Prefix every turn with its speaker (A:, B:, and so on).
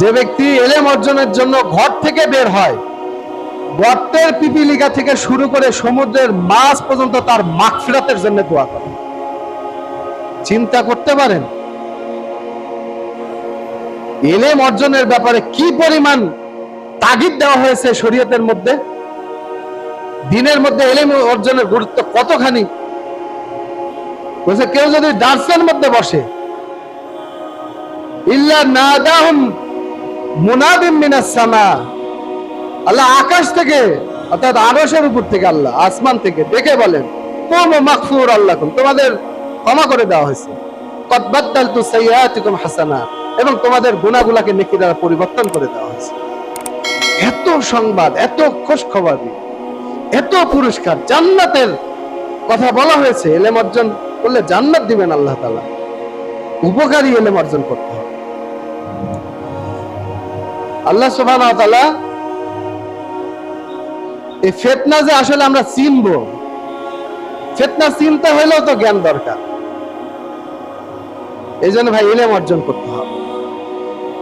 A: যে ব্যক্তি এলেম অর্জনের জন্য ঘর থেকে বের হয়, গর্তের পিপিলিকা থেকে শুরু করে সমুদ্রের মাছ পর্যন্ত তার মাগফিরাতের জন্য দোয়া করে। চিন্তা করতে পারেন, এলেম অর্জনের ব্যাপারে কি পরিমাণ তাগিদ দেওয়া হয়েছে শরীয়তের মধ্যে? দিনের মধ্যে এলেম অর্জনের গুরুত্ব কতখানি? বলছে, কেউ যদি দার্সের মধ্যে বসে, ইল্লা নাদাহুম আল্লাহ আকাশ থেকে, অর্থাৎ আরশের উপর থেকে আল্লাহ, আসমান থেকে ডেকে বলেন, কোম মাগফুর আল্লাহ তোমাদের ক্ষমা করে দেওয়া হয়েছে। এবং তোমাদের গুনাহগুলোকে নেকি দ্বারা পরিবর্তন করে দেওয়া হয়েছে। এত সংবাদ, এত খোঁজ এত পুরস্কার, জান্নাতের কথা বলা হয়েছে। এলেম অর্জন করলে জান্নাত দিবেন আল্লাহ তাআলা। উপকারী এলেম অর্জন করতে হবে। আল্লাহ সুবাহ এই ফেতনা যে আসলে আমরা চিনব, ফেতনা চিনতে হইলেও তো জ্ঞান দরকার। এই জন্য ভাই ইলেম অর্জন করতে হবে।